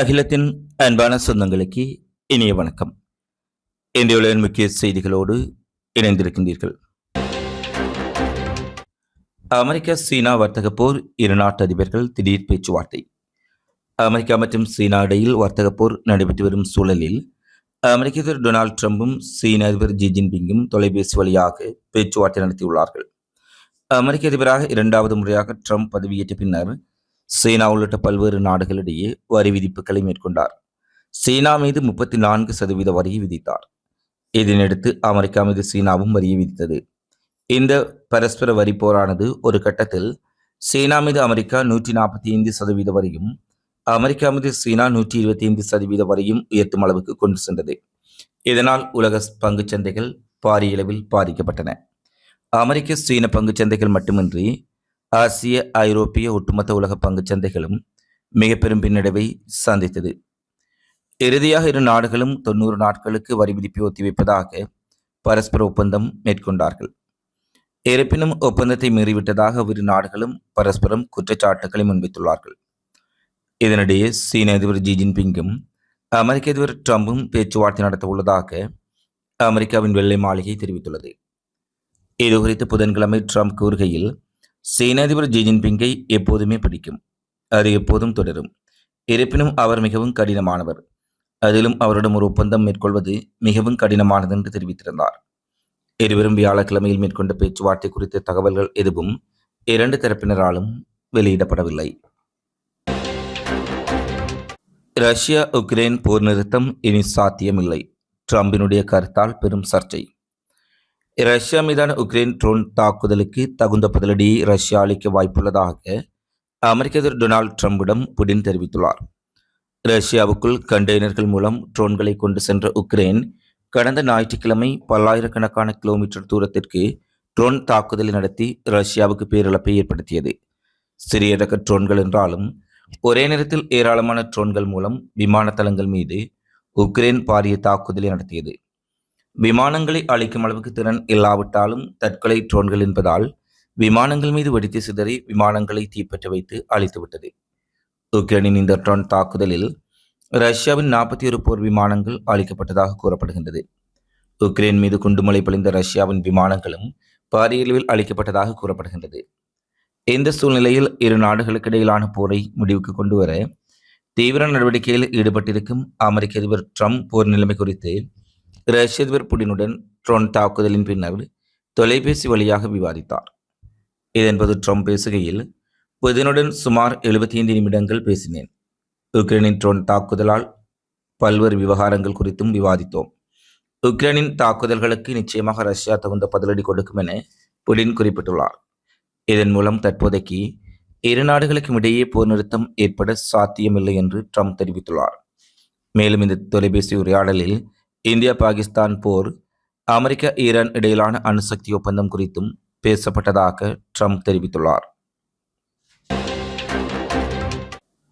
அகிலத்தின் அன்பான சொந்தங்களுக்கு இனிய வணக்கம். இன்றைய முக்கிய செய்திகளோடு இணைந்திருக்கின்றீர்கள். அமெரிக்கா சீனா வர்த்தக போர் இரு நாட்டு அதிபர்கள் திடீர் பேச்சுவார்த்தை. அமெரிக்கா மற்றும் சீனா இடையில் வர்த்தக போர் நடைபெற்று வரும் சூழலில் அமெரிக்க அதிபர் டொனால்ட் ட்ரம்பும் சீன அதிபர் ஜி ஜின்பிங்கும் தொலைபேசி வழியாக பேச்சுவார்த்தை நடத்தியுள்ளார்கள். அமெரிக்க அதிபராக இரண்டாவது முறையாக ட்ரம்ப் பதவியேற்ற பின்னர் சீனா உள்ளிட்ட பல்வேறு நாடுகளிடையே வரி விதிப்புகளை மேற்கொண்டார். சீனா மீது முப்பத்தி நான்கு சதவீத வரியை விதித்தார். இதனையடுத்து அமெரிக்கா மீது சீனாவும் வரியை விதித்தது. இந்த பரஸ்பர வரி போரானது ஒரு கட்டத்தில் சீனா மீது அமெரிக்கா நூற்றி நாற்பத்தி ஐந்து சதவீத வரையும் அமெரிக்கா மீது சீனா நூற்றி இருபத்தி ஐந்து சதவீத வரையும் உயர்த்தும் அளவுக்கு கொண்டு சென்றது. இதனால் உலக பங்குச் சந்தைகள் பாரிய அளவில் பாதிக்கப்பட்டன. அமெரிக்க சீன பங்குச் சந்தைகள் மட்டுமின்றி ஆசிய ஐரோப்பிய ஒட்டுமொத்த உலக பங்குச் சந்தைகளும் மிக பெரும் பின்னடைவை சந்தித்தது. இறுதியாக இரு நாடுகளும் தொண்ணூறு நாட்களுக்கு வரி விதிப்பை ஒத்திவைப்பதாக பரஸ்பர ஒப்பந்தம் மேற்கொண்டார்கள். இருப்பினும் ஒப்பந்தத்தை மீறிவிட்டதாக இரு நாடுகளும் பரஸ்பரம் குற்றச்சாட்டுகளை முன்வைத்துள்ளார்கள். இதனிடையே சீன அதிபர் ஜி ஜின்பிங்கும் அமெரிக்க அதிபர் ட்ரம்பும் பேச்சுவார்த்தை நடத்த உள்ளதாக அமெரிக்காவின் வெள்ளை மாளிகை தெரிவித்துள்ளது. இதுகுறித்து புதன்கிழமை ட்ரம்ப் கூறுகையில் சீனாதிபர் ஜி ஜின்பிங்கை எப்போதுமே பிடிக்கும். அது எப்போதும் தொடரும். இருப்பினும் அவர் மிகவும் கடினமானவர். அதிலும் அவரிடம் ஒரு ஒப்பந்தம் மேற்கொள்வது மிகவும் கடினமானது என்று தெரிவித்திருந்தார். இருவரும் வியாழக்கிழமையில் மேற்கொண்ட பேச்சுவார்த்தை குறித்த தகவல்கள் எதுவும் இரண்டு தரப்பினராலும் வெளியிடப்படவில்லை. ரஷ்யா உக்ரைன் போர் நிறுத்தம் இனி சாத்தியமில்லை. ட்ரம்பினுடைய கருத்தால் பெரும் சர்ச்சை. ரஷ்யா மீதான உக்ரைன் ட்ரோன் தாக்குதலுக்கு தகுந்த பதிலடி ரஷ்யா அளிக்க வாய்ப்புள்ளதாக அமெரிக்க அதிபர் டொனால்ட் ட்ரம்பிடம் புடின் தெரிவித்துள்ளார். ரஷ்யாவுக்குள் கண்டெய்னர்கள் மூலம் ட்ரோன்களை கொண்டு சென்ற உக்ரைன் கடந்த ஞாயிற்றுக்கிழமை பல்லாயிரக்கணக்கான கிலோமீட்டர் தூரத்திற்கு ட்ரோன் தாக்குதலை நடத்தி ரஷ்யாவுக்கு பேரிழப்பை ஏற்படுத்தியது. சிறிய ரக ட்ரோன்கள் என்றாலும் ஒரே நேரத்தில் ஏராளமான ட்ரோன்கள் மூலம் விமான தளங்கள் மீது உக்ரைன் பாரிய தாக்குதலை நடத்தியது. விமானங்களை அழிக்கும் அளவுக்கு திறன் இல்லாவிட்டாலும் தற்கொலை ட்ரோன்கள் என்பதால் விமானங்கள் மீது வெடித்து சிதறி விமானங்களை தீப்பற்ற வைத்து அழித்துவிட்டது. உக்ரைனின் இந்த ட்ரோன் தாக்குதலில் ரஷ்யாவின் நாற்பத்தி ஒரு போர் விமானங்கள் அழிக்கப்பட்டதாக கூறப்படுகின்றது. உக்ரைன் மீது குண்டுமலை பொழிந்த ரஷ்யாவின் விமானங்களும் பாரிய அளவில் அழிக்கப்பட்டதாக கூறப்படுகின்றது. இந்த சூழ்நிலையில் இரு நாடுகளுக்கு இடையிலான போரை முடிவுக்கு கொண்டு வர தீவிர நடவடிக்கையில் ஈடுபட்டிருக்கும் அமெரிக்க அதிபர் ட்ரம்ப் போர் நிலைமை குறித்து ரஷ்ய அதிபர் புடினுடன் ட்ரோன் தாக்குதலின் பின்னர் தொலைபேசி வழியாக விவாதித்தார். இதன்போது ட்ரம்ப் பேசுகையில் புதினுடன் சுமார் எழுபத்தி ஐந்து நிமிடங்கள் பேசினேன். உக்ரைனின் ட்ரோன் தாக்குதலால் பல்வேறு விவகாரங்கள் குறித்தும் விவாதித்தோம். உக்ரைனின் தாக்குதல்களுக்கு நிச்சயமாக ரஷ்யா தகுந்த பதிலடி கொடுக்கும் என புடின் குறிப்பிட்டுள்ளார். இதன் மூலம் தற்போதைக்கு இரு நாடுகளுக்கும் இடையே போர் நிறுத்தம் ஏற்பட சாத்தியமில்லை என்று ட்ரம்ப் தெரிவித்துள்ளார். மேலும் இந்த தொலைபேசி உரையாடலில் இந்தியா பாகிஸ்தான் போர் அமெரிக்க ஈரான் இடையிலான அணுசக்தி ஒப்பந்தம் குறித்தும் பேசப்பட்டதாக ட்ரம்ப் தெரிவித்துள்ளார்.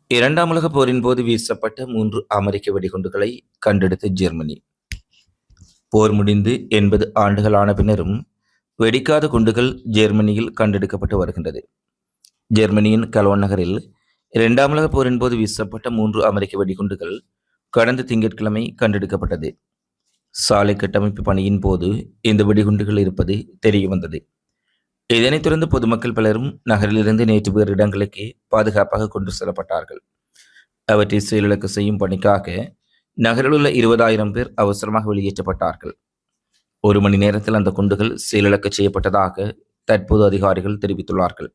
இரண்டாம் உலக போரின் போது வீசப்பட்ட மூன்று அமெரிக்க வெடிகுண்டுகளை கண்டெடுத்த ஜெர்மனி. போர் முடிந்து எண்பது ஆண்டுகளான பின்னரும் வெடிக்காத குண்டுகள் ஜெர்மனியில் கண்டெடுக்கப்பட்டு வருகின்றது. ஜெர்மனியின் கலோன் நகரில் இரண்டாம் உலக போரின் போது வீசப்பட்ட மூன்று அமெரிக்க வெடிகுண்டுகள் கடந்த திங்கட்கிழமை கண்டெடுக்கப்பட்டது. சாலை கட்டமைப்பு பணியின் போது இந்த வெடிகுண்டுகள் இருப்பது தெரிய வந்தது இதனைத் தொடர்ந்து பொதுமக்கள் பலரும் நகரிலிருந்து நேற்று வேறு இடங்களுக்கு பாதுகாப்பாக கொண்டு செல்லப்பட்டார்கள். அவற்றை செயலிழக்க செய்யும் பணிக்காக நகரில் உள்ள இருபதாயிரம் பேர் அவசரமாக வெளியேற்றப்பட்டார்கள். ஒரு மணி நேரத்தில் அந்த குண்டுகள் செயலிழக்க செய்யப்பட்டதாக தற்போது அதிகாரிகள் தெரிவித்துள்ளார்கள்.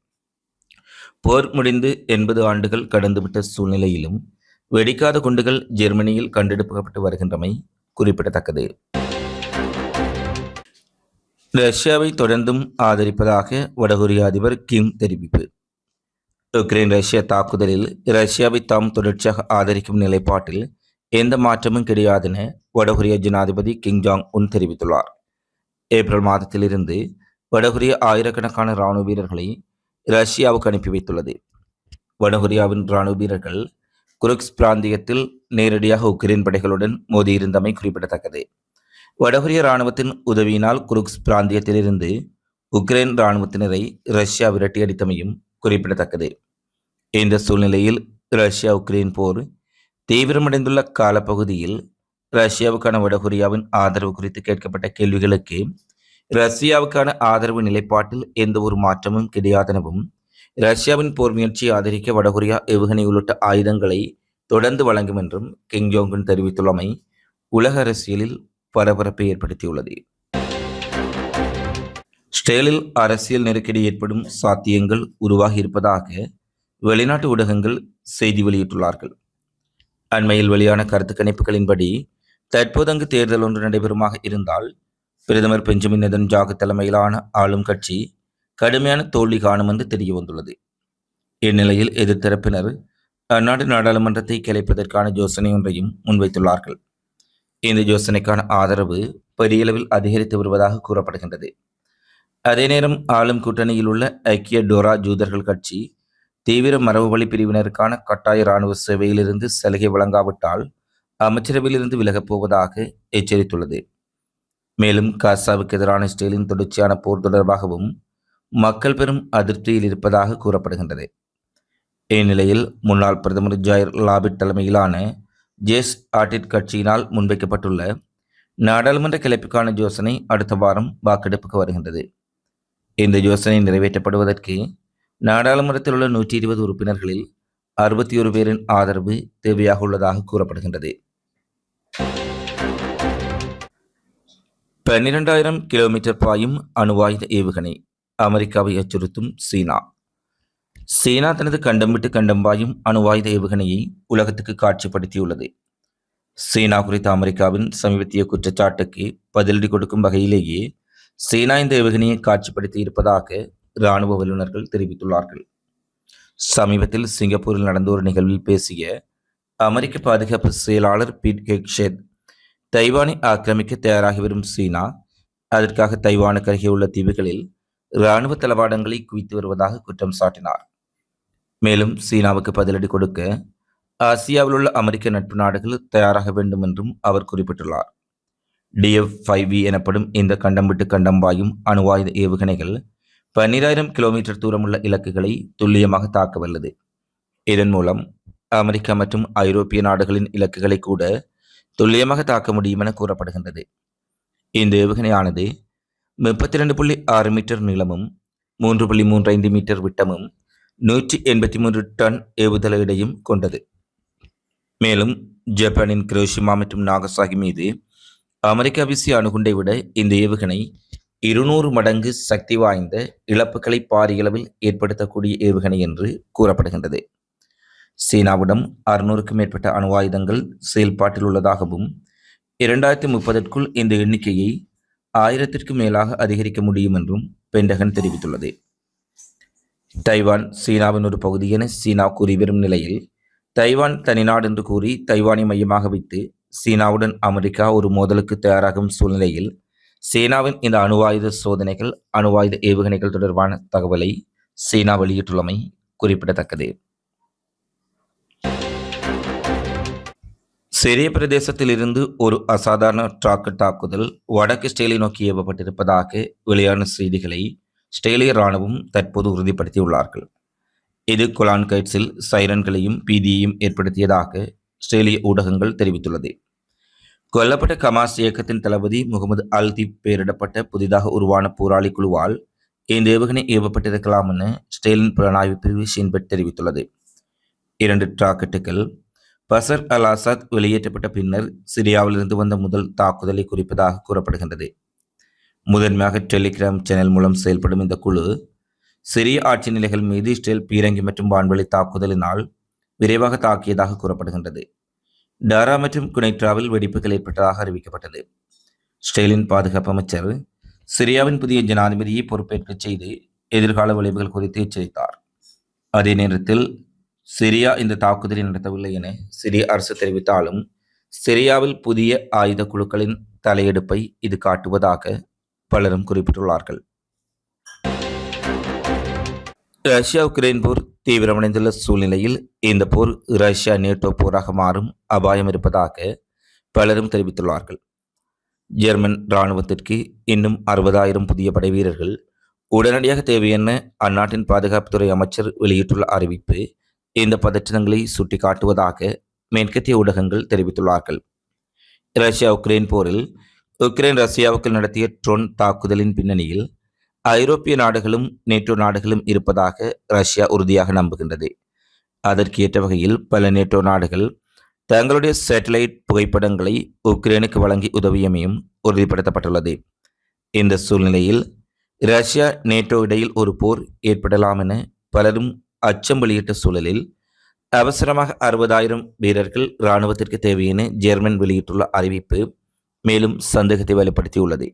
போர் முடிந்து எண்பது ஆண்டுகள் கடந்துவிட்ட சூழ்நிலையிலும் வெடிக்காத குண்டுகள் ஜெர்மனியில் கண்டெடுக்கப்பட்டு வருகின்றமை குறிப்பிடத்தக்கது. ரஷ்யாவை தொடர்ந்தும் ஆதரிப்பதாக வடகொரிய அதிபர் கிம் தெரிவிப்பு. உக்ரைன் ரஷ்ய தாக்குதலில் ரஷ்யாவை தாம் தொடர்ச்சியாக ஆதரிக்கும் நிலைப்பாட்டில் எந்த மாற்றமும் கிடையாதென வடகொரிய ஜனாதிபதி கிங் ஜாங் உன் தெரிவித்துள்ளார். ஏப்ரல் மாதத்திலிருந்து வடகொரிய ஆயிரக்கணக்கான இராணுவ வீரர்களை ரஷ்யாவுக்கு அனுப்பி வைத்துள்ளது. வடகொரியாவின் இராணுவ வீரர்கள் குருக்ஸ் பிராந்தியத்தில் நேரடியாக உக்ரைன் படைகளுடன் மோதியிருந்தமை குறிப்பிடத்தக்கது. வடகொரிய இராணுவத்தின் உதவியினால் குருக்ஸ் பிராந்தியத்திலிருந்து உக்ரைன் இராணுவத்தினரை ரஷ்யா விரட்டியடித்தமையும் குறிப்பிடத்தக்கது. இந்த சூழ்நிலையில் ரஷ்யா உக்ரைன் போர் தீவிரமடைந்துள்ள காலப்பகுதியில் ரஷ்யாவுக்கான வடகொரியாவின் ஆதரவு குறித்து கேட்கப்பட்ட கேள்விகளுக்கு ரஷ்யாவுக்கான ஆதரவு நிலைப்பாட்டில் எந்த ஒரு மாற்றமும் கிடையாதெனவும் ரஷ்யாவின் போர் முயற்சியை ஆதரிக்க வடகொரியா ஏவுகணை உள்ளிட்ட ஆயுதங்களை தொடர்ந்து வழங்கும் என்றும் கிங் ஜோங்குன் தெரிவித்துள்ளமை உலக அரசியலில் பரபரப்பை ஏற்படுத்தியுள்ளது. ஸ்டேலில் அரசியல் நெருக்கடி ஏற்படும் சாத்தியங்கள் உருவாகி இருப்பதாக வெளிநாட்டு ஊடகங்கள் செய்தி வெளியிட்டுள்ளார்கள். அண்மையில் வெளியான கருத்து கணிப்புகளின்படி தற்போது அங்கு தேர்தல் ஒன்று நடைபெறுமாக இருந்தால் பிரதமர் பெஞ்சமின் நெதன்ஜாகு தலைமையிலான ஆளும் கட்சி கடுமையான தோல்வி காணும் என்று தெரிய வந்துள்ளது இந்நிலையில் எதிர்த்தரப்பினர் அந்நாட்டு நாடாளுமன்றத்தை கிளைப்பதற்கான யோசனை ஒன்றையும் முன்வைத்துள்ளார்கள். இந்த யோசனைக்கான ஆதரவு பெரிய அளவில் அதிகரித்து வருவதாக கூறப்படுகின்றது. அதே நேரம் ஆளும் கூட்டணியில் உள்ள ஐக்கிய டோரா ஜூதர்கள் கட்சி தீவிர மரபுவழி பிரிவினருக்கான கட்டாய இராணுவ சேவையிலிருந்து சலுகை வழங்காவிட்டால் அமைச்சரவையிலிருந்து விலகப் போவதாக எச்சரித்துள்ளது. மேலும் காசாவுக்கு எதிரான இஸ்ரேலின் தொடர்ச்சியான போர் தொடர்பாகவும் மக்கள் பெரும் அதிருப்தியில் இருப்பதாக கூறப்படுகின்றது. இந்நிலையில் முன்னாள் பிரதமர் ஜாயர் லாபிட் தலைமையிலான ஜேஸ் ஆட்டிட் கட்சியினால் முன்வைக்கப்பட்டுள்ள நாடாளுமன்ற கிளப்புக்கான யோசனை அடுத்த வாரம் வாக்கெடுப்புக்கு வருகின்றது. இந்த யோசனை நிறைவேற்றப்படுவதற்கு நாடாளுமன்றத்தில் உள்ள நூற்றி இருபது உறுப்பினர்களில் அறுபத்தி ஒரு பேரின் ஆதரவு தேவையாக உள்ளதாக கூறப்படுகின்றது. பன்னிரெண்டாயிரம் கிலோமீட்டர் பாயும் அணுவாயுத ஏவுகணை அமெரிக்காவை அச்சுறுத்தும் சீனா. சீனா தனது கண்டம் விட்டு கண்டம் பாயும் அணுவாயுத ஏவுகணையை உலகத்துக்கு காட்சிப்படுத்தியுள்ளது. சீனா குறித்த அமெரிக்காவின் சமீபத்திய குற்றச்சாட்டுக்கு பதிலடி கொடுக்கும் வகையிலேயே சீனா இந்த ஏவுகணையை காட்சிப்படுத்தி இருப்பதாக இராணுவ வல்லுநர்கள் தெரிவித்துள்ளார்கள். சமீபத்தில் சிங்கப்பூரில் நடந்த ஒரு நிகழ்வில் பேசிய அமெரிக்க பாதுகாப்பு செயலாளர் பீட் ஹெக்ஷெத் தைவானை ஆக்கிரமிக்க தயாராகி வரும் சீனா அதற்காக தைவானுக்கு அருகே உள்ள தீவுகளில் இராணுவ தளவாடங்களை குவித்து வருவதாக குற்றம் சாட்டினார். மேலும் சீனாவுக்கு பதிலடி கொடுக்க ஆசியாவில் உள்ள அமெரிக்க நட்பு நாடுகள் தயாராக வேண்டும் என்றும் அவர் குறிப்பிட்டுள்ளார். டிஎஃப் ஃபைவ் வி எனப்படும் இந்த கண்டம் விட்டு கண்டம் வாயும் அணுவாயுத ஏவுகணைகள் பன்னிராயிரம் கிலோமீட்டர் தூரமுள்ள இலக்குகளை துல்லியமாக தாக்க வல்லது இதன் மூலம் அமெரிக்கா மற்றும் ஐரோப்பிய நாடுகளின் இலக்குகளை கூட துல்லியமாக தாக்க முடியும் என கூறப்படுகின்றது. இந்த ஏவுகணையானது முப்பத்தி ரெண்டு புள்ளி ஆறு மீட்டர் நீளமும் மூன்று புள்ளி மூன்று ஐந்து மீட்டர் விட்டமும் நூற்றி எண்பத்தி மூன்று டன் ஏவுதலையிடையும் கொண்டது. மேலும் ஜப்பானின் கிரோஷிமா மற்றும் நாகசாகி மீது அமெரிக்கா வீசிய அணுகுண்டை விட இந்த ஏவுகணை இருநூறு மடங்கு சக்தி வாய்ந்த இழப்புகளை பாரியளவில் ஏற்படுத்தக்கூடிய ஏவுகணை என்று கூறப்படுகின்றது. சீனாவிடம் அறுநூறுக்கும் மேற்பட்ட அணு ஆயுதங்கள் செயல்பாட்டில் உள்ளதாகவும் இரண்டாயிரத்தி முப்பதற்குள் இந்த எண்ணிக்கையை ஆயிரத்திற்கும் மேலாக அதிகரிக்க முடியும் என்றும் பென்டகன் தெரிவித்துள்ளது. தைவான் சீனாவின் ஒரு பகுதி என சீனா கூறி வரும் நிலையில் தைவான் தனிநாடு என்று கூறி தைவானை மையமாக வைத்து சீனாவுடன் அமெரிக்கா ஒரு மோதலுக்கு தயாராகும் சூழ்நிலையில் சீனாவின் இந்த அணுவாயுத சோதனைகள் அணுவாயுத ஏவுகணைகள் தொடர்பான தகவலை சீனா வெளியிட்டுள்ளமை குறிப்பிடத்தக்கது. சிறிய பிரதேசத்தில் இருந்து ஒரு அசாதாரண டிராக்கெட் தாக்குதல் வடக்கு ஸ்டேலை நோக்கி ஏவப்பட்டிருப்பதாக வெளியான செய்திகளை ஸ்டேலிய இராணுவம் தற்போது உறுதிப்படுத்தியுள்ளார்கள். இது கொலான் கைட்ஸில் சைரன்களையும் பீதியையும் ஏற்படுத்தியதாக ஸ்டேலிய ஊடகங்கள் தெரிவித்துள்ளது. கொல்லப்பட்ட கமாஸ் இயக்கத்தின் தளபதி முகமது அல்தீப் பெயரிடப்பட்ட புதிதாக உருவான போராளி குழுவால் இந்த ஏவுகணை ஏவப்பட்டிருக்கலாம் என ஸ்டேலின் புலனாய்வு பிரிவு ஷீன்பெட் தெரிவித்துள்ளது. இரண்டு ராக்கெட்டுகள் பசர் அல் ஆசாத் வெளியேற்றப்பட்ட பின்னர் சிரியாவிலிருந்து வந்த முதல் தாக்குதலை குறிப்பதாக கூறப்படுகின்றது. முதன்மையாக டெலிகிராம் சேனல் மூலம் செயல்படும் இந்த குழு சிறிய ஆட்சி நிலைகள் மீது இஸ்ரேல் பீரங்கி மற்றும் வான்வெளி தாக்குதலினால் விரைவாக தாக்கியதாக கூறப்படுகின்றது. டாரா மற்றும் குனைட்ராவில் வெடிப்புகள் ஏற்பட்டதாக அறிவிக்கப்பட்டது. இஸ்ரேலின் பாதுகாப்பு அமைச்சர் சிரியாவின் புதிய ஜனாதிபதியை பொறுப்பேற்க செய்து எதிர்கால விளைவுகள் குறித்து எச்சரித்தார். அதே நேரத்தில் சிரியா இந்த தாக்குதலை நடத்தவில்லை என சிரிய அரசு தெரிவித்தாலும் சிரியாவில் புதிய ஆயுத குழுக்களின் தலையெடுப்பை இது காட்டுவதாக பலரும் குறிப்பிட்டுள்ளார்கள். ரஷ்யா உக்ரைன் போர் தீவிரமடைந்துள்ள சூழ்நிலையில் இந்த போர் ரஷ்யா நேட்டோ போராக மாறும் அபாயம் இருப்பதாக பலரும் தெரிவித்துள்ளார்கள். ஜெர்மன் இராணுவத்திற்கு இன்னும் அறுபதாயிரம் புதிய படை வீரர்கள் உடனடியாக தேவையென அந்நாட்டின் பாதுகாப்புத்துறை அமைச்சர் வெளியிட்டுள்ள அறிவிப்பு இந்த பதற்றங்களை சுட்டிக்காட்டுவதாக மேற்கத்திய ஊடகங்கள் தெரிவித்துள்ளார்கள். ரஷ்யா உக்ரைன் போரில் உக்ரைன் ரஷ்யாவுக்கு நடத்திய ட்ரோன் தாக்குதலின் பின்னணியில் ஐரோப்பிய நாடுகளும் நேட்டோ நாடுகளும் இருப்பதாக ரஷ்யா உறுதியாக நம்புகின்றது. அதற்கு ஏற்ற வகையில் பல நேட்டோ நாடுகள் தங்களுடைய சேட்டலைட் புகைப்படங்களை உக்ரைனுக்கு வழங்கி உதவியமையும் உறுதிப்படுத்தப்பட்டுள்ளது. இந்த சூழ்நிலையில் ரஷ்யா நேட்டோ இடையில் ஒரு போர் ஏற்படலாம் என பலரும் அச்சம் வெளியிட்ட சூழலில் அவசரமாக அறுபதாயிரம் வீரர்கள் இராணுவத்திற்கு தேவையென ஜெர்மன் வெளியிட்டுள்ள அறிவிப்பு மேலும் சந்தேகத்தை வெளிப்படுத்தியுள்ளது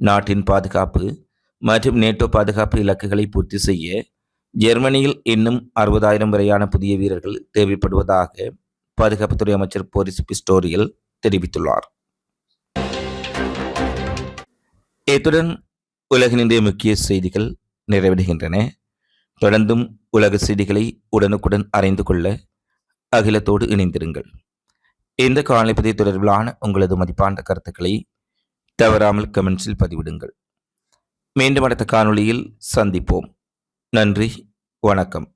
நாட்டின் பாதுகாப்பு மற்றும் நேட்டோ பாதுகாப்பு இலக்குகளை பூர்த்தி செய்ய ஜெர்மனியில் இன்னும் அறுபதாயிரம் வரையான புதிய வீரர்கள் தேவைப்படுவதாக பாதுகாப்புத்துறை அமைச்சர் போரிஸ் பிஸ்டோரியல் தெரிவித்துள்ளார். இத்துடன் உலகினுடைய முக்கிய செய்திகள் நிறைவடைகின்றன. தொடர்ந்தும் உலக செய்திகளை உடனுக்குடன் அறிந்து கொள்ள அகிலத்தோடு இணைந்திருங்கள். இந்த காணொலிப்பதி தொடர்பிலான உங்களது மதிப்பான கருத்துக்களை தவறாமல் கமெண்ட்ஸில் பதிவிடுங்கள். மீண்டும் அடுத்த காணொளியில் சந்திப்போம். நன்றி. வணக்கம்.